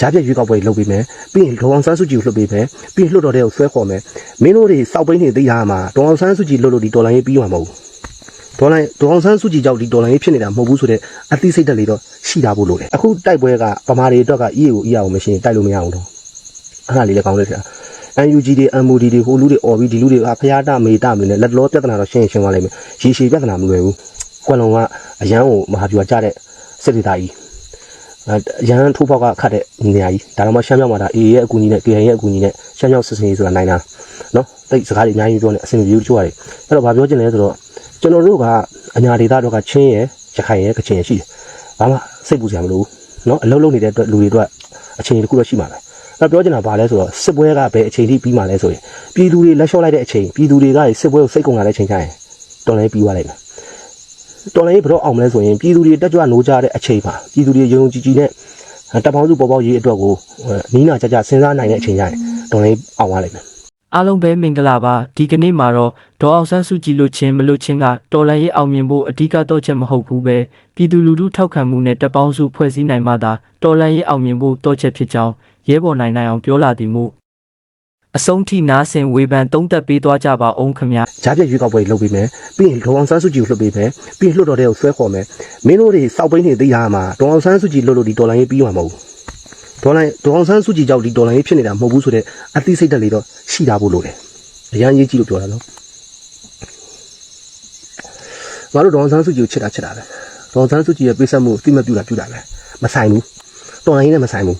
ကြားပြက်ရွေးကောက်ပွဲလုပ်ပေးမယ်ပြီးရင်ဒေါအောင်ဆန်းစုကြည်ကိုလွှတ်ပေးမယ်ပြီးရင်လွှတ်တော်တဲ့ကိုဆွဲခေါ်မယ်မင်းတို့တွေစောက်ပိန်းတွေသိရမှာဒေါအောင်ဆန်းစုကြည်လွတ်လို့ဒီတော်လိုင်းရေးပြီးမှာမဟုတ်ဘူးဒေါ်လိုင်းဒေါအောင်ဆန်းစုကြည်ကြောင့်ဒီတော်လိုင်းရေးဖြစ်နေတာမဟုတ်ဘူးဆိုတဲ့အသိစိတ်တက်လေးတော့ရှိတာဖို့လိုတယ်အခုတိုက်ပွဲကဗမာတွေအတွက်က EA ကို EA ကိုမရှိရင်တိုက်လို့မရအောင်တော့အဲ့ဒါလေးလည်းကောင်းတယ်ဆရာ UNG တွေ MOD တွေဟိုလူတွေ OB ဒီလူတွေကဖျားတမေတမနဲ့လက်လောပြဿနာတော့ရှင်းရှင်းသွားလိမ့်မယ်ရေရှည်ပြဿနာမလွယ်ဘူးကွက်လုံးကအရန်ကိုမဟာဗျူဟာကြတဲ့စစ်ဒေသကြီးအ ရန်ထိုးပေါက်ကခတ်တဲ့နေရာကြီးဒါတော့မှရှမ်းမြောက်မှာဒါ AA ရဲ့အကူအညီနဲ့ KN ရဲ့အကူအညီနဲ့ရှမ်းမြောက်စစ်စင်ရေးဆိုတာနိုင်တာနော်တိတ်စကားတွေအများကြီးပြောနေအဆင်ပြေဘူးတချို့ကတွေအဲ့တော့ဗာပြောချင်လဲဆိုတော့ကျွန်တော်တို့ကအညာဒေသတော့ကချင်းရယ်ရခိုင်ရယ်ကချင်ရယ်ရှိတယ်ဘာမှစိတ်ပူစရာမလိုဘူးနော်အလုံးလုံးနေတဲ့အတွက်လူတွေအတွက်အချိန်တစ်ခုတော့ရှိမှာပဲအဲ့ပြောချင်တာဗာလဲဆိုတော့စစ်ပွဲကဘယ်အချိန်ထိပြီးမှလဲဆိုရင်ပြည်သူတွေလက်လျှော့လိုက်တဲ့အချိန်ပြည်သူတွေကစစ်ပွဲကိုစိတ်ကုန်လာတဲ့အချိန်ကျရင်တော်လည်းပြီးသွားလိုက်မယ် တော်လိုင်းဘယ်တော့အောင်မလဲဆိုရင်ပြည်သူတွေတက်ကြွနိုးကြတဲ့အချိန်ပါပြည်သူတွေယုံကြည်ကြည်နဲ့တပ်ပေါင်းစုပေါ်ပေါက်ရေးအတွက်ကိုနီးနာကြကြစဉ်းစားနိုင်တဲ့အချိန်ကျရင်တော်လိုင်းအောင်သွားလိမ့်မယ်အားလုံးပဲမင်္ဂလာပါဒီကနေ့မှာတော့ဒေါ်အောင်ဆန်းစုကြည်လို့ချင်းမလို့ချင်းကတော်လန်ရေးအောင်မြင်ဖို့အဓိကတော့ချက်မဟုတ်ဘူးပဲပြည်သူလူထုထောက်ခံမှုနဲ့တပ်ပေါင်းစုဖွဲ့စည်းနိုင်မှသာတော်လန်ရေးအောင်မြင်ဖို့တော့ချက်ဖြစ်ကြောင်းရဲဘော်နိုင်နိုင်အောင်ပြောလာသည်မို့ အဆုံးထိနားဆင်ဝေဖန်သုံးသက်ပေးသွားကြပါအောင်ခင်ဗျာဂျားပြက်ရွေးကောက်ပွဲလုပ်ပေးမယ်ပြီးရင်ဒေါအောင်ဆန်းစုကြည်ကိုလွှတ်ပေးမယ်ပြီးရင်လွှတ်တော်တဲ့ကိုဆွဲခေါ်မယ်မင်းတို့တွေစောက်ပိန်းတွေသိရမှာဒေါအောင်ဆန်းစုကြည်လွှတ်လို့ဒီတော်လိုင်းရေးပြီးမှာမဟုတ်ဘူးဒေါ်လိုင်းဒေါအောင်ဆန်းစုကြည်ကြောင့်ဒီတော်လိုင်းရေးဖြစ်နေတာမဟုတ်ဘူးဆိုတဲ့အသိစိတ်တက်လေးတော့ရှိတာဖို့လိုတယ်အရန်ရေးကြည့်လို့ပြောတာနော်ငါတို့ဒေါအောင်ဆန်းစုကြည်ကိုချစ်တာချစ်တာပဲဒေါအောင်ဆန်းစုကြည်ရဲ့ပြည့်စက်မှုအသိမပြုတာပြုတာပဲမဆိုင်ဘူးတော်လိုင်းရေးနဲ့မဆိုင်ဘူး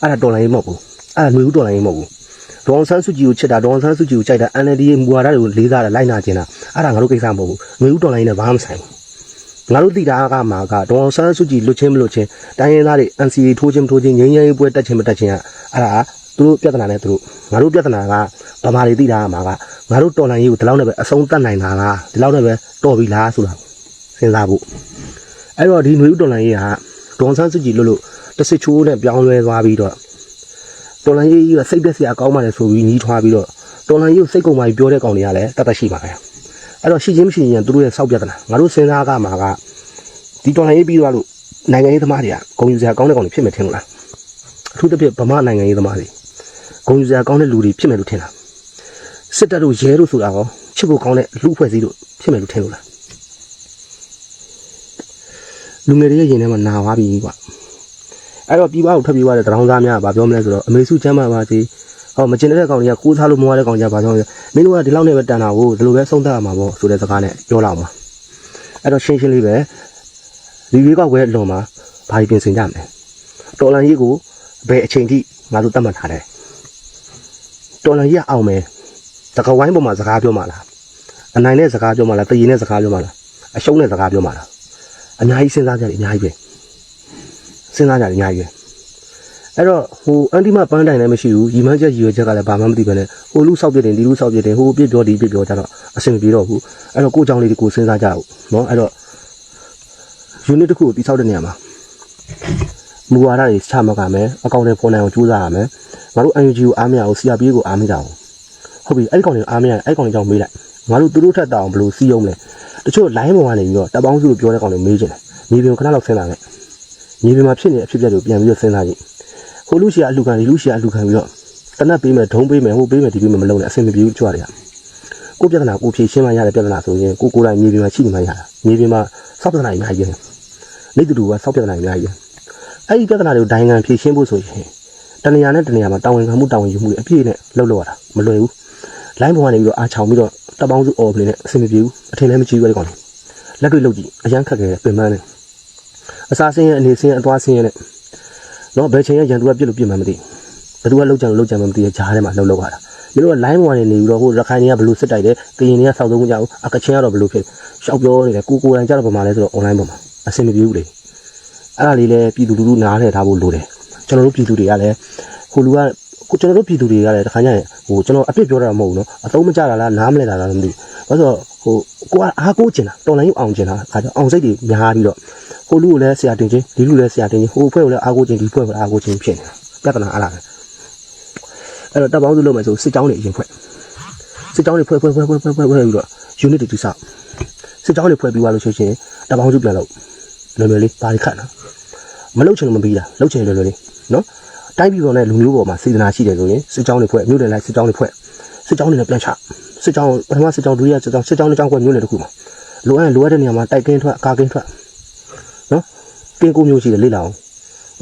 အဲ့ဒါတော်လိုင်းရေးမဟုတ်ဘူးအဲ့ဒါຫນွေဦးတော်လိုင်းရေးမဟုတ်ဘူး ဒေါအောင်ဆန်းစုကြည်ကိုချစ်တာဒေါအောင်ဆန်းစုကြည်ကိုကြိုက်တာ NLD ရဲ့မူဝါဒတွေကိုလေးစားတာလိုက်နာကျင်တာအဲ့ဒါငါတို့ကိစ္စမဟုတ်ဘူးငွေဦးတော်လိုင်းနဲ့ဘာမှမဆိုင်ဘူးငါတို့သိတာကမှာကဒေါအောင်ဆန်းစုကြည်လွတ်ချင်းမလွတ်ချင်းတိုင်းရင်းသားတွေ NCA ထိုးချင်းမထိုးချင်းငြိမ်းချမ်းရေးပွဲတက်ချင်းမတက်ချင်းကအဲ့ဒါသူတို့ပြဿနာနဲ့သူတို့ငါတို့ပြဿနာကဗမာတွေသိတာကမှာကငါတို့တော်လိုင်းရေးကိုဒီလောက်နဲ့ပဲအဆုံးတတ်နိုင်တာလားဒီလောက်နဲ့ပဲတော်ပြီလားဆိုတာစဉ်းစားဖို့အဲ့တော့ဒီငွေဦးတော်လိုင်းရေးကဒေါအောင်ဆန်းစုကြည်လွတ်လို့တစ်စစ်ချိုးနဲ့ပြောင်းလဲသွားပြီးတော့ တော်လန်ရေးကြီးကစိတ်သက်စရာကောင်းပါလေဆိုပြီးညီးထွားပြီးတော့တော်လန်ရေးကိုစိတ်ကုန်ပါပြီးပြောတဲ့ကောင်တွေကလည်းတတ်တတ်ရှိပါပဲအဲ့တော့ရှိချင်းမရှိရင်သူတို့ရဲ့စောက်ပြဿနာငါတို့စဉ်းစားကမှာကဒီတော်လန်ရေးပြီးသွားလို့နိုင်ငံရေးသမားတွေကဂုံယူစရာကောင်းတဲ့ကောင်တွေဖြစ်မယ်ထင်လို့လားအထူးသဖြင့်ဗမာနိုင်ငံရေးသမားတွေဂုံယူစရာကောင်းတဲ့လူတွေဖြစ်မယ်လို့ထင်လားစစ်တပ်တို့ရဲတို့ဆိုတာကောချစ်ဖို့ကောင်းတဲ့လူအဖွဲ့အစည်းတို့ဖြစ်မယ်လို့ထင်လို့လားလူငယ်တွေရဲ့ရင်ထဲမှာနာသွားပြီကွာ အဲ့တော့ပြီးွားကိုထွက်ပြေးသွားတဲ့တရောင်းသားများကဘာပြောမလဲဆိုတော့အမေစုချမ်းပါပါစေဟောမကျင်တဲ့ကောင်တွေကကိုးစားလို့မွားတဲ့ကောင်ကြဘာပြောလဲမင်းတို့ကဒီလောက်နဲ့ပဲတန်တာကိုဒီလိုပဲဆုံးသတ်ရမှာပေါ့ဆိုတဲ့စကားနဲ့ပြောလာမှာအဲ့တော့ရှင်းရှင်းလေးပဲဒီရွေးကောက်ပွဲအလွန်မှာဘာကြီးပြင်ဆင်ကြမလဲတော်လန်ကြီးကိုဘယ်အချိန်ထိငါတို့တတ်မှတ်ထားတယ်တော်လန်ကြီးကအောင်မယ်စကားဝိုင်းပေါ်မှာစကားပြောမှာလားအနိုင်နဲ့စကားပြောမှာလားတည်ရင်နဲ့စကားပြောမှာလားအရှုံးနဲ့စကားပြောမှာလားအများကြီးစဉ်းစားကြတယ်အများကြီးပဲ စဉ်းစားကြတယ်အများကြီးပဲအဲ့တော့ဟိုအန်တီမပန်းတိုင်လည်းမရှိဘူးရီမန်းချက်ရီရွယ်ချက်ကလည်းဘာမှမသိပဲနဲ့ဟိုလူဆောက်ပြစ်တယ်ဒီလူဆောက်ပြစ်တယ်ဟိုပြစ်ပြောဒီပြစ်ပြောကြတော့အဆင်မပြေတော့ဘူးအဲ့တော့ကိုယ့်အကြောင်းလေးတွေကိုစဉ်းစားကြအောင်နော်အဲ့တော့ unit တစ်ခုကိုတိဆောက်တဲ့နေရာမှာမူဝါဒတွေချမှတ်ကြမယ်အကောင့်တွေပေါ်နိုင်အောင်ကြိုးစားရမယ်ငါတို့ UNG ကိုအားမရအောင် CRP ကိုအားမရအောင်ဟုတ်ပြီအဲ့ဒီကောင်တွေကိုအားမရရင်အဲ့ဒီကောင်တွေကြောင့်မေးလိုက်ငါတို့သူတို့ထက်တောင်ဘယ်လိုစီးအောင်လဲတချို့ line ပေါ်ကနေပြီးတော့တပ်ပေါင်းစုကိုပြောတဲ့ကောင်တွေမေးကြတယ်မြေပြင်ခဏလောက်ဆင်းလာတယ် မြေပြင်မှာဖြစ်နေတဲ့အဖြစ်အပျက်တွေကိုပြန်ပြီးတော့စဉ်းစားကြည့်ဟိုလူရှိကအလှခံဒီလူရှိကအလှခံပြီးတော့တနက်ပေးမယ်ဒုံးပေးမယ်ဟိုပေးမယ်ဒီပေးမယ်မလုပ်နဲ့အဆင်မပြေဘူးကြွရတယ်ကိုပြဿနာကိုဖြေရှင်းမှရတဲ့ပြဿနာဆိုရင်ကိုကိုယ်တိုင်မြေပြင်မှာရှိနေမှရတာမြေပြင်မှာစောက်ပြဿနာတွေအများကြီးပဲနေတူတူကစောက်ပြဿနာတွေအများကြီးပဲအဲ့ဒီပြဿနာတွေကိုဒိုင်ငံဖြေရှင်းဖို့ဆိုရင်တနေရာနဲ့တနေရာမှာတာဝန်ခံမှုတာဝန်ယူမှုတွေအပြည့်နဲ့လှုပ်လှုပ်ရတာမလွယ်ဘူးလိုင်းပေါ်ကနေပြီးတော့အားချောင်ပြီးတော့တပ်ပေါင်းစုအော်ပလင်းနဲ့အဆင်မပြေဘူးအထင်လည်းမကြည့်ဘူးတဲ့ကောင်လက်တွေ့လုပ်ကြည့်အရန်ခက်ခဲပင်ပန်းနေ အစားဆင်းရဲအနေဆင်းရဲအသွားဆင်းရဲနဲ့တော့ဘယ်ချိန်ရရန်သူကပြစ်လို့ပြစ်မှန်းမသိဘယ်သူကလောက်ကြံလို့လောက်ကြံမှမသိရဲ့ဂျားထဲမှာလှုပ်လှုပ်ရတာမင်းတို့က line ပေါ်ကနေနေပြီးတော့ဟိုရခိုင်တွေကဘယ်လိုစစ်တိုက်တယ်ကရင်တွေကစောက်သုံးကြအောင်အကချင်းကတော့ဘယ်လိုဖြစ်ရှောက်ပြောနေတယ်ကိုကိုယ်တိုင်ကြတော့ဗမာလဲဆိုတော့ online ပေါ်မှာအဆင်မပြေဘူးလေအဲ့ဒါလေးလည်းပြည်သူလူထုနားထည့်ထားဖို့လိုတယ်ကျွန်တော်တို့ပြည်သူတွေကလည်းဟိုလူက ကိုကျွန်တော်တို့ပြည်သူတွေကလည်းတခါကျရင်ဟိုကျွန်တော်အပြစ်ပြောတာမဟုတ်ဘူးနော်အသုံးမကျတာလားနားမလဲတာလားမသိဘူးဘာလို့ဟိုကိုကအားကိုးကျင်တာတော်လိုင်းယူအောင်ကျင်တာအခါကျအောင်စိတ်တွေများပြီးတော့ဟိုလူကိုလည်းဆရာတင်ချင်းဒီလူလည်းဆရာတင်ချင်းဟိုအဖွဲ့ကိုလည်းအားကိုးချင်းဒီအဖွဲ့ကိုလည်းအားကိုးချင်းဖြစ်နေတာပြဿနာအားလာတယ်အဲ့တော့တပ်ပေါင်းစုလုပ်မယ်ဆိုစစ်ကြောင်းတွေအရင်ဖွဲ့စစ်ကြောင်းတွေဖွဲ့ဖွဲ့ဖွဲ့ဖွဲ့ဖွဲ့ဖွဲ့ဖွဲ့ပြီးတော့ unit တွေတိဆောက်စစ်ကြောင်းတွေဖွဲ့ပြီးသွားလို့ရှိရင်တပ်ပေါင်းစုပြန်လုပ်လွယ်လွယ်လေးဘာတွေခတ်နော်မလုပ်ချင်လို့မပြီးတာလုပ်ချင်လွယ်လွယ်လေးနော် တိုင်းပြည်ပေါ်နဲ့လူမျိုးပေါ်မှာစေတနာရှိတယ်ဆိုရင်စစ်ကြောင်းတွေဖွဲ့မြို့နယ်လိုက်စစ်ကြောင်းတွေဖွဲ့စစ်ကြောင်းတွေနဲ့ပြန်ချစစ်ကြောင်းပထမစစ်ကြောင်းဒုတိယစစ်ကြောင်းစစ်ကြောင်းတစ်ကြောင်းဖွဲ့မြို့နယ်တစ်ခုမှာလိုအပ်ရင်လိုအပ်တဲ့နေရာမှာတိုက်ကင်းထွက်ကာကင်းထွက်နော်ကင်းကိုမျိုးရှိတယ်လေ့လာအောင်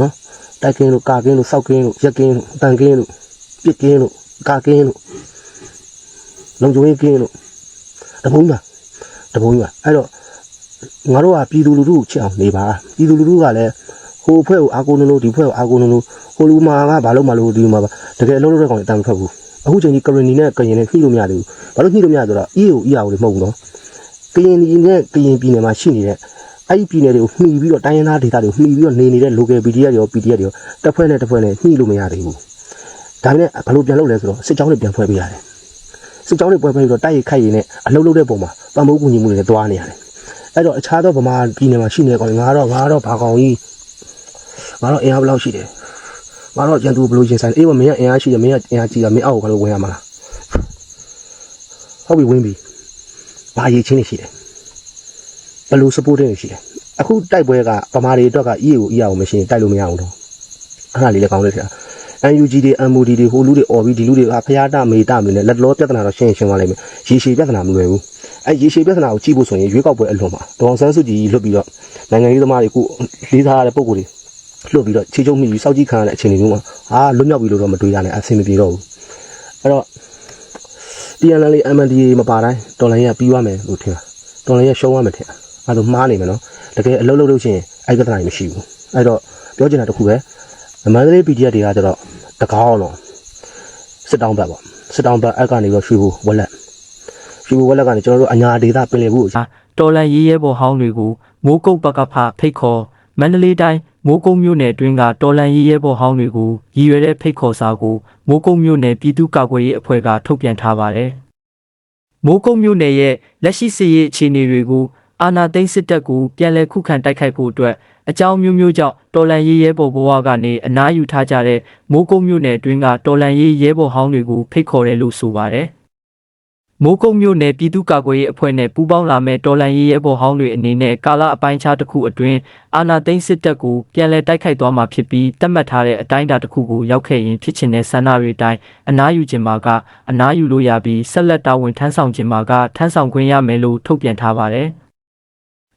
နော်တိုက်ကင်းလို့ကာကင်းလို့စောက်ကင်းလို့ရက်ကင်းလို့တန်ကင်းလို့ပစ်ကင်းလို့ကာကင်းလို့လုံခြုံရေးကင်းလို့တပုံးပါတပုံးပါအဲ့တော့ငါတို့ကပြည်သူလူထုကိုချစ်အောင်နေပါပြည်သူလူထုကလည်း ဟိုဖွဲ့ကိုအာကိုနုံနုံဒီဖွဲ့ကိုအာကိုနုံနုံဟိုလူမာကဘာလို့မလို့ဒီလူမာပါတကယ်အလုံးလုံးတဲ့ကောင်တွေအတန်မထွက်ဘူးအခုချိန်ကြီးကရင်နီနဲ့ကရင်နဲ့ညှိလို့မရသေးဘူးဘာလို့ညှိလို့မရဆိုတော့ EAO EAO တွေမဟုတ်ဘူးနော်ကရင်နီနဲ့ကရင်ပြည်နယ်မှာရှိနေတဲ့အဲ့ဒီပြည်နယ်တွေကိုမှီပြီးတော့တိုင်းရင်းသားဒေသတွေကိုမှီပြီးတော့နေနေတဲ့ local PDF တွေရော PDF တွေရောတစ်ဖွဲ့နဲ့တစ်ဖွဲ့နဲ့ညှိလို့မရသေးဘူးဒါပေမဲ့ဘယ်လိုပြန်လုပ်လဲဆိုတော့စစ်ကြောင်းတွေပြန်ဖွဲ့ပေးရတယ်စစ်ကြောင်းတွေပွဲပွဲပြီးတော့တိုက်ရိုက်ခိုက်ရည်နဲ့အလုံးလုံးတဲ့ပုံမှာပံမိုးကူညီမှုတွေနဲ့တွားနေရတယ်။အဲ့တော့အခြားသောဗမာပြည်နယ်မှာရှိနေတဲ့ကောင်တွေငါတော့ငါတော့ဘာကောင်ကြီး ငါတော့အင်အားဘယ်လောက်ရှိတယ်။ငါတော့ကြံသူဘယ်လိုရှင်ဆိုင်အေးမမင်းကအင်အားရှိတယ်မင်းကအင်အားကြီးတယ်မင်းအောက်ကိုကတော့ဝင်ရမှာလား။ဟုတ်ပြီဝင်ပြီ။ဘာရည်ချင်းနေရှိတယ်။ဘယ်လို support တွေရှိတယ်။အခုတိုက်ပွဲကဗမာတွေအတွက်က EA ကို EA ကိုမရှိရင်တိုက်လို့မရအောင်တော့။အဲ့ဒါလေးလည်းကောင်းတယ်ခင်ဗျာ။ NUG တွေ MOD တွေဟိုလူတွေអော်ပြီးဒီလူတွေကဖျားတမေတမနေလက်လောပြဿနာတော့ရှင်းရှင်းသွားလိမ့်မယ်ရေရှည်ပြဿနာမလွယ်ဘူးအဲရေရှည်ပြဿနာကိုကြည့်ဖို့ဆိုရင်ရွေးကောက်ပွဲအလွန်မှာဒေါအောင်ဆန်းစုကြည်လွတ်ပြီးတော့နိုင်ငံရေးသမားတွေကိုလေးစားရတဲ့ပုံကိုယ်တွေ လွတ်ပြီးတော့ခြေချုံမိပြီးစောက်ကြည့်ခံရတဲ့အခြေအနေမျိုးမှာဟာလွတ်မြောက်ပြီလို့တော့မတွေးရနဲ့အဆင်မပြေတော့ဘူးအဲ့တော့ TNL MNDA မပါတိုင်းတော်လိုင်းရပြီးသွားမယ်လို့ထင်တာတော်လိုင်းရရှုံးသွားမယ်ထင်တာအဲ့ဒါမှားနေမယ်နော်တကယ်အလုပ်လုပ်လို့ရှိရင်အဲ့ပြဿနာကြီးမရှိဘူးအဲ့တော့ပြောချင်တာတစ်ခုပဲမန္တလေး PDF တွေကကျတော့တကောင်းတော့စစ်တောင်းဘက်ပေါ့စစ်တောင်းဘက်အဲ့ကနေပြီးတော့ရွှေဘူဝက်လက်ရွှေဘူဝက်လက်ကနေကျွန်တော်တို့အညာဒေသပင်လယ်ဘူးကိုတော်လန်ရေးရဲဘော်ဟောင်းတွေကိုမိုးကုတ်ပကဖဖိတ်ခေါ်မန္တလေးတိုင်း မိုးကုတ်မြို့နယ်တွင်းကတော်လန်ရေးရဲဘော်ဟောင်းတွေကိုရည်ရွယ်တဲ့ဖိတ်ခေါ်စာကိုမိုးကုတ်မြို့နယ်ပြည်သူ့ကာကွယ်ရေးအဖွဲ့ကထုတ်ပြန်ထားပါတယ်။မိုးကုတ်မြို့နယ်ရဲ့လက်ရှိစစ်ရေးအခြေအနေတွေကိုအာဏာသိမ်းစစ်တပ်ကိုပြန်လည်ခုခံတိုက်ခိုက်ဖို့အတွက်အကြောင်းမျိုးမျိုးကြောင့်တော်လန်ရေးရဲဘော်ဘဝကနေအနားယူထားကြတဲ့မိုးကုတ်မြို့နယ်တွင်းကတော်လန်ရေးရဲဘော်ဟောင်းတွေကိုဖိတ်ခေါ်တယ်လို့ဆိုပါတယ်။ မိုးကုတ်မြို့နယ်ပြည်သူ့ကာကွယ်ရေးအဖွဲ့နဲ့ပူးပေါင်းလာမဲ့တော်လန်ရေးရဲဘော်ဟောင်းတွေအနေနဲ့ကာလအပိုင်းခြားတစ်ခုအတွင်းအာနာသိန်းစစ်တပ်ကိုပြန်လည်တိုက်ခိုက်သွားမှာဖြစ်ပြီးတတ်မှတ်ထားတဲ့အတိုင်းအတာတစ်ခုကိုရောက်ခဲ့ရင်ဖြစ်ချင်တဲ့ဆန္ဒတွေအတိုင်းအနားယူခြင်းမှာကအနားယူလို့ရပြီးဆက်လက်တာဝန်ထမ်းဆောင်ခြင်းမှာကထမ်းဆောင်ခွင့်ရမယ်လို့ထုတ်ပြန်ထားပါတယ်။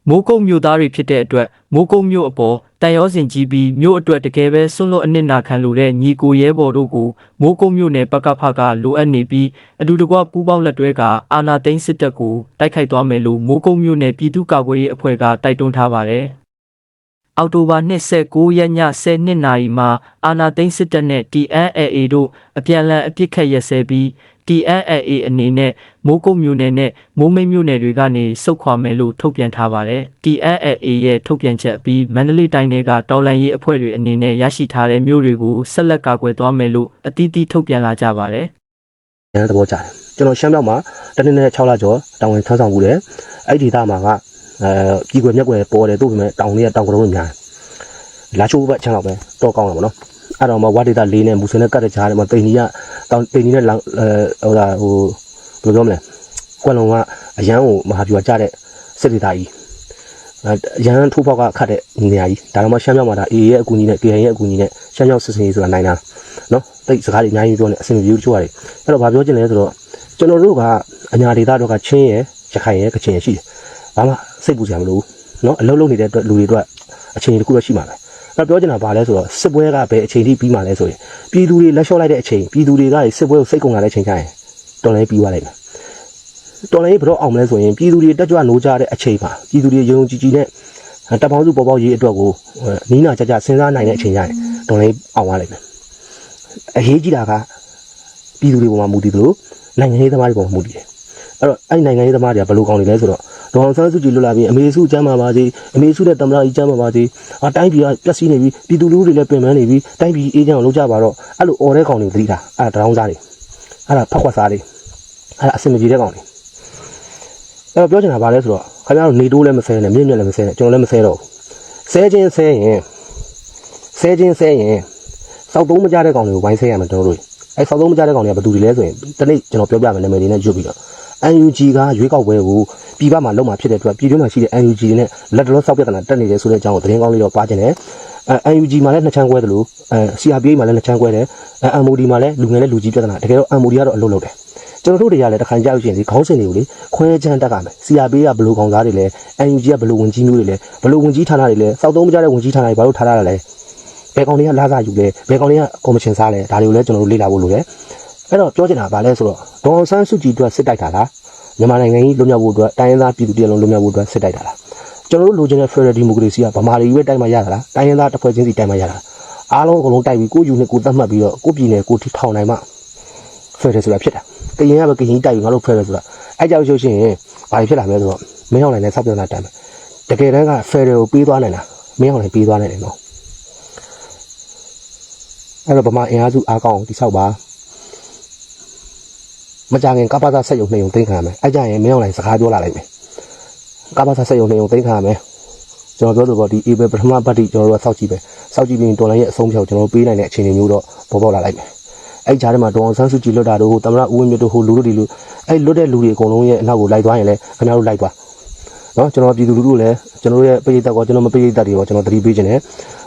မိုးကုတ်မြို့သားတွေဖြစ်တဲ့အတွက်မိုးကုတ်မြို့အပေါ်တန်ရောစင်ကြီးပြီးမြို့အတွက်တကယ်ပဲဆွန့်လွတ်အနစ်နာခံလို့တဲ့ညီကိုရဲဘော်တို့ကိုမိုးကုတ်မြို့နယ်ပကဖကလိုအပ်နေပြီးအတူတကွပူးပေါင်းလက်တွဲကအာနာသိန်းစစ်တပ်ကိုတိုက်ခိုက်သွားမယ်လို့မိုးကုတ်မြို့နယ်ပြည်သူ့ကာကွယ်ရေးအဖွဲ့ကတိုက်တွန်းထားပါတယ်။အောက်တိုဘာ29ရက်ည10နှစ်နာရီမှာအာနာသိန်းစစ်တပ်နဲ့ TNLA တို့အပြန်အလှန်အပစ်ခတ်ရက်စဲပြီး TNLA အနေနဲ့မိုးကုတ်မြို့နယ်နဲ့မိုးမိတ်မြို့နယ်တွေကနေစုခွာမယ်လို့ထုတ်ပြန်ထားပါတယ်။ TNLA ရဲ့ထုတ်ပြန်ချက်အပြီးမန္တလေးတိုင်းကတော်လန်ရေးအဖွဲ့တွေအနေနဲ့ရရှိထားတဲ့မြို့တွေကိုဆက်လက်ကာကွယ်သွားမယ်လို့အသီးသီးထုတ်ပြန်လာကြပါတယ်။ရန်သဘောကျတယ်ကျွန်တော်ရှမ်းမြောက်မှာတနည်းနဲ့6လကျော်တောင်ဝင်ထမ်းဆောင်မှုတယ်အဲ့ဒီဒေသမှာကအဲကြီးွယ်မြက်ွယ်ပေါ်တယ်တို့ပေမဲ့တောင်လေးကတောင်ကလေးများလာချိုးဘက်ချမ်းတော့ပဲတော့ကောင်းတာပေါ့နော် အဲ့တော့မှဝါဒေတာ၄နဲ့မူဆင်နဲ့ကတ်တဲ့ကြားထဲမှာတိန်ကြီးကတောင်တိန်ကြီးနဲ့လောင်ဟိုဒါဟိုဘယ်လိုပြောမလဲကွက်လုံကအရန်ကိုမဟာပြူကကြားတဲ့စစ်ဒေတာကြီးရန်ထိုးပေါက်ကခတ်တဲ့နေရာကြီးဒါတော့မှရှမ်းမြောက်မှာဒါ AA ရဲ့အကူအညီနဲ့ KN ရဲ့အကူအညီနဲ့ရှမ်းမြောက်စစ်စင်ရေးဆိုတာနိုင်တာနော်တိတ်စကားတွေအများကြီးပြောနေအဆင်ပြေဘူးတချို့ရတယ်အဲ့တော့ဗာပြောချင်လဲဆိုတော့ကျွန်တော်တို့ကအညာဒေသတော့ကချင်းရယ်ရခိုင်ရယ်ကချင်ရယ်ရှိတယ်ဘာမှစိတ်ပူစရာမလိုဘူးနော်အလုပ်လုပ်နေတဲ့အတွက်လူတွေအတွက်အချိန်တစ်ခုတော့ရှိမှာပဲ အဲ့တော့ပြောချင်တာဘာလဲဆိုတော့စစ်ပွဲကဘယ်အချိန်ထိပြီးမှလဲဆိုရင်ပြည်သူတွေလက်လျှော့လိုက်တဲ့အချိန်ပြည်သူတွေကစစ်ပွဲကိုစိတ်ကုန်လာတဲ့အချိန်ကျရင်တော်လိုင်းပြီးသွားလိုက်မယ်။တော်လိုင်းဘယ်တော့အောင်မလဲဆိုရင်ပြည်သူတွေတက်ကြွနိုးကြတဲ့အချိန်မှာပြည်သူတွေယုံကြည်ကြည်နဲ့တပ်ပေါင်းစုပေါ်ပေါက်ရေးအတွက်ကိုနီးနာကြကြစဉ်းစားနိုင်တဲ့အချိန်ကျရင်တော်လိုင်းအောင်သွားလိုက်မယ်။အရေးကြီးတာကပြည်သူတွေပေါ်မှာမူတည်သလိုနိုင်ငံရေးသမားတွေပေါ်မှာမူတည်တယ် အဲ့တော့အဲ့နိုင်ငံရေးသမားတွေကဘယ်လိုကောင်းနေလဲဆိုတော့ဒေါအောင်ဆန်းစုကြည်လွတ်လာပြီးအမေစုကျမ်းမာပါစေအမေစုနဲ့တမလာကြီးကျမ်းမာပါစေအတိုင်းပြည်ကပျက်စီးနေပြီပြည်သူလူထုတွေလည်းပင်ပန်းနေပြီတိုင်းပြည်အေးချမ်းအောင်လုပ်ကြပါတော့အဲ့လိုអော်တဲ့ကောင်တွေသတိထားအဲ့ဒါတောင်းစားတွေအဲ့ဒါဖက်ခွက်စားတွေအဲ့ဒါအစင်မကြီးတဲ့ကောင်တွေအဲ့တော့ပြောချင်တာဗာလဲဆိုတော့ခင်ဗျားတို့နေတိုးလည်းမဆဲနဲ့မြင့်မြတ်လည်းမဆဲနဲ့ကျွန်တော်လည်းမဆဲတော့ဘူးဆဲချင်းဆဲရင်ဆဲချင်းဆဲရင်စောက်သုံးမကြတဲ့ကောင်တွေကိုဝိုင်းဆဲရမှာကျွန်တော်တို့အဲဆောက်သုံးမကြတဲ့ကောင်တွေကဘယ်သူတွေလဲဆိုရင်တနေ့ကျွန်တော်ပြောပြမယ်နာမည်တွေနဲ့ရွတ်ပြီးတော့ UNG ကရွေးကောက်ပွဲကိုပြည်ပမှာလုံမှာဖြစ်တဲ့အတွက်ပြည်တွင်းမှာရှိတဲ့ UNG တွေနဲ့လက်တလောစောက်ပြဿနာတက်နေတယ်ဆိုတဲ့အကြောင်းကိုသတင်းကောင်းလေးတော့ပါခြင်းတယ်အဲ UNG မှာလည်းနှစ်ချမ်းကွဲတယ်လို့အဲ CRPA မှာလည်းနှစ်ချမ်းကွဲတယ်အဲ MOD မှာလည်းလူငယ်နဲ့လူကြီးပြဿနာတကယ်တော့ MOD ကတော့အလုပ်လုပ်တယ်ကျွန်တော်တို့တွေကလည်းတစ်ခါကြောက်ရှင်စီခေါင်းစဉ်တွေကိုလေခွဲချမ်းတက်ရမယ် CRPA ကဘယ်လိုကောင်သားတွေလဲ UNG ကဘယ်လိုဝင်ကြီးမျိုးတွေလဲဘယ်လိုဝင်ကြီးဌာနတွေလဲစောက်သုံးမကြတဲ့ဝင်ကြီးဌာနတွေဘာလို့ထားရတာလဲဘယ်ကောင်တွေကလာစားယူလဲဘယ်ကောင်တွေကကော်မရှင်စားလဲဒါတွေကိုလည်းကျွန်တော်တို့လေ့လာဖို့လိုတယ် အဲ့တော့ပြောချင်တာကဘာလဲဆိုတော့ဒေါ်အောင်ဆန်းစုကြည်အတွက်စစ်တိုက်တာလားမြန်မာနိုင်ငံကြီးလွတ်မြောက်ဖို့အတွက်တိုင်းရင်းသားပြည်သူပြည်လုံးလွတ်မြောက်ဖို့အတွက်စစ်တိုက်တာလားကျွန်တော်တို့လိုချင်တဲ့ Federal Democracy ကဗမာတွေရွေးတိုက်မှရတာလားတိုင်းရင်းသားတစ်ဖွဲ့ချင်းစီတိုက်မှရတာလားအားလုံးအကုန်လုံးတိုက်ပြီးကိုယူနဲ့ကိုသတ်မှတ်ပြီးတော့ကိုပြည်နယ်ကိုထိထောင်နိုင်မှ Federal ဆိုတာဖြစ်တာကရင်ကပဲကရင်တိုက်ပြီးငါတို့ Federal ဆိုတာအဲ့ကြောင့်ဆိုရှင်ဘာဖြစ်လာမလဲဆိုတော့မင်းအောင်နိုင်နဲ့စောက်ပြန်တာတိုင်မယ်တကယ်တမ်းက Federal ကိုပေးသွားနိုင်လားမင်းအောင်နိုင်ပေးသွားနိုင်တယ်နော်အဲ့တော့ဗမာအင်အားစုအားကောင်းတိဆောက်ပါ မကြခင်ကပ္ပသာဆက်ယုံနှိမ်ယုံသိမ်းခံရမယ်အဲ့ကြရင်မင်းအောင်နိုင်စကားပြောလာလိုက်မယ်ကပ္ပစာဆက်ရုံနေုံသိမ်းခါရမယ်ကျွန်တော်ပြောလို့ပေါ့ဒီ able ပထမပတ်တိကျွန်တော်တို့ကစောက်ကြည့်ပဲစောက်ကြည့်ပြီးတော်လိုင်းရဲ့အဆုံးဖြတ်ကိုကျွန်တော်တို့ပေးနိုင်တဲ့အခြေအနေမျိုးတော့ပေါ်ပေါက်လာလိုက်မယ်အဲ့ကြားထဲမှာဒေါအောင်ဆန်းစုကြည်လွတ်တာတို့ဟိုတမရဦးဝင်းမြတ်တို့ဟိုလူတို့ဒီလူအဲ့လွတ်တဲ့လူတွေအကုန်လုံးရဲ့အနောက်ကိုလိုက်သွားရင်လည်းခင်ဗျားတို့လိုက်သွားနော်ကျွန်တော်ပြည်သူလူထုလည်းကျွန်တော်တို့ရဲ့ပြည်သက်ကောကျွန်တော်မပြည်သက်တွေရောကျွန်တော်သတိပေးခြင်းနဲ့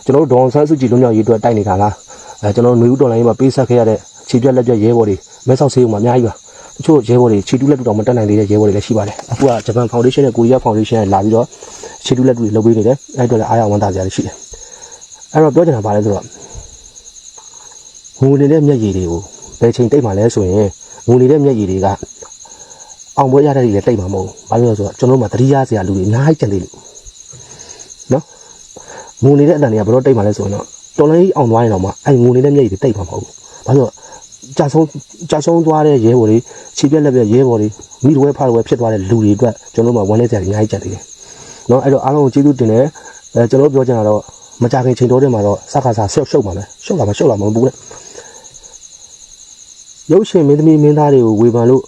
ကျွန်တော်တို့ဒေါအောင်ဆန်းစုကြည်လွတ်မြောက်ရေးအတွက်တိုက်နေတာလားအဲကျွန်တော်တို့ຫນွေဦးတော်လိုင်းမှာပေးဆက်ခဲ့ရတဲ့ခြေပြက်လက်ပြက်ရဲဘော်တွေမဲဆောက်ဆေးရုံမှာအများကြီးပါ တချို့ရဲဘော်တွေခြေတူးလက်တူတောင်မတက်နိုင်သေးတဲ့ရဲဘော်တွေလည်းရှိပါတယ်အခုကဂျပန်ဖောင်ဒေးရှင်းနဲ့ကိုရီးယားဖောင်ဒေးရှင်းနဲ့လာပြီးတော့ခြေတူးလက်တူတွေလုပ်ပေးနေတယ်အဲ့အတွက်လည်းအားရဝန်တာစရာတွေရှိတယ်အဲ့တော့ပြောချင်တာပါလဲဆိုတော့ငုံနေတဲ့မျက်ရည်တွေကိုဘယ်ချိန်တိတ်မှလဲဆိုရင်ငုံနေတဲ့မျက်ရည်တွေကအောင်ပွဲရတဲ့တွေလည်းတိတ်မှာမဟုတ်ဘူးဘာလို့လဲဆိုတော့ကျွန်တော်တို့မှာသတိရစရာလူတွေအများကြီးကျန်သေးလို့နော်ငုံနေတဲ့အတန်တွေကဘယ်တော့တိတ်မှလဲဆိုရင်တော့တော်လိုင်းအောင်သွားရင်တော့မှအဲ့ငုံနေတဲ့မျက်ရည်တွေတိတ်မှာမဟုတ်ဘူးဘာလို့လဲဆိုတော့ ကြာဆုံးကြာဆုံးသွားတဲ့ရဲဘော်တွေခြေပြက်လက်ပြက်ရဲဘော်တွေမိတဝဲဖားဝဲဖြစ်သွားတဲ့လူတွေအတွက်ကျွန်တော်တို့မှာဝမ်းနေစရာတွေအများကြီးကြံသေးတယ်။နော်အဲ့တော့အားလုံးကိုကျေးဇူးတင်တယ်။အဲကျွန်တော်တို့ပြောချင်တာတော့မကြခင်ချိန်တော်တင်မှာတော့စခါစားရှုပ်ရှုပ်ပါမယ်။ရှုပ်လာမှာရှုပ်လာမှာမဟုတ်ဘူးလေ။ရုပ်ရှင်မင်းသမီးမင်းသားတွေကိုဝေဖန်လို့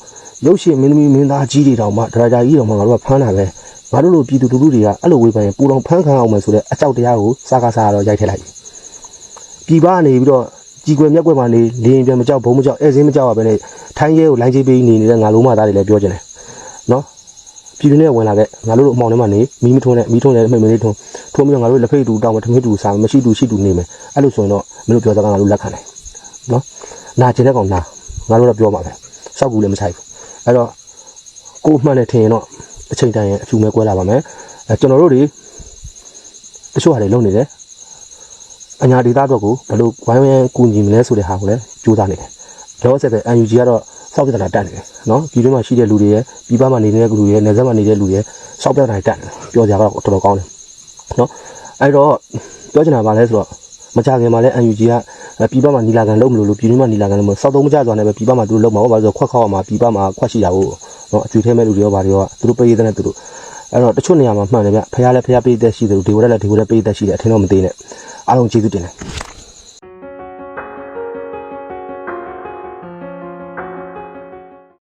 ရုပ်ရှင်မင်းသမီးမင်းသားကြီးတွေတောင်မှဒရာဂျာကြီးတောင်မှငါတို့ကဖမ်းတာပဲ။ငါတို့လိုပြည်သူလူထုတွေကအဲ့လိုဝေဖန်ရင်ပူတော်ဖမ်းခံအောင်မယ်ဆိုတဲ့အကြောက်တရားကိုစခါစားတော့ရိုက်ထည့်လိုက်ပြီ။ပြည်ပကနေပြီးတော့ ကြည်ကွယ်မြက်ကွယ်မှာနေလင်းပြန်မကြောက်ဘုံမကြောက်အဲစင်းမကြောက်ရပဲနဲ့ထိုင်းရဲကိုလိုင်းချပေးနေနေတဲ့ငါလုံးမသားတွေလည်းပြောကြတယ်နော်ပြည်တွင်းနဲ့ဝင်လာတဲ့ငါတို့လိုအမောင်ထဲမှာနေမီးမထွန်းနဲ့မီးထွန်းနဲ့မိတ်မလေးထွန်းထွန်းပြီးတော့ငါတို့လက်ဖိတ်တူတောင်းမထမင်းတူစားမရှိတူရှိတူနေမယ်အဲ့လိုဆိုရင်တော့မင်းတို့ပြောစကားငါတို့လက်ခံတယ်နော်နာကျင်တဲ့ကောင်နာငါတို့တော့ပြောပါမယ်စောက်ကူလည်းမဆိုင်ဘူးအဲ့တော့ကိုမှန်တယ်ထင်ရင်တော့အချိန်တိုင်းရင်အဖြူမဲကွဲလာပါမယ်အဲကျွန်တော်တို့တွေတချို့ဟာတွေလုံနေတယ် အညာဒေတာအတွက်ကိုဘယ်လိုဝိုင်းဝန်းကူညီမလဲဆိုတဲ့ဟာကိုလည်းကြိုးစားနေတယ်။လောဆယ်ပဲ UNG ကတော့စောက်ပြဿနာတက်နေတယ်နော်။ပြည်တွင်းမှာရှိတဲ့လူတွေရဲ့ပြည်ပမှာနေတဲ့လူတွေရဲ့နေဆက်မှာနေတဲ့လူတွေရဲ့စောက်ပြဿနာတက်နေတယ်။ပြောကြတာကတော့တော်တော်ကောင်းတယ်နော်။အဲ့တော့ပြောချင်တာပါလဲဆိုတော့မကြခင်မှာလဲ UNG ကပြည်ပမှာနီလာခံလုပ်မလို့လို့ပြည်တွင်းမှာနီလာခံလုပ်မလို့စောက်သုံးမကြစွာနဲ့ပဲပြည်ပမှာသူတို့လုပ်မှာပေါ့။ဘာလို့ဆိုခွက်ခောက်အောင်မှာပြည်ပမှာခွက်ရှိတာကိုနော်အကျွေးထဲမဲ့လူတွေရောဗာတွေရောသူတို့ပေးရတဲ့သူတို့အဲ့တော့တချို့နေရာမှာမှန်တယ်ဗျဖះလဲဖះပေးတဲ့ရှိတယ်ဒေဝရက်လည်းဒေဝရက်ပေးတဲ့ရှိတယ်အထင်တော့မသေးနဲ့ အားလုံးကျေးဇူးတင်တယ်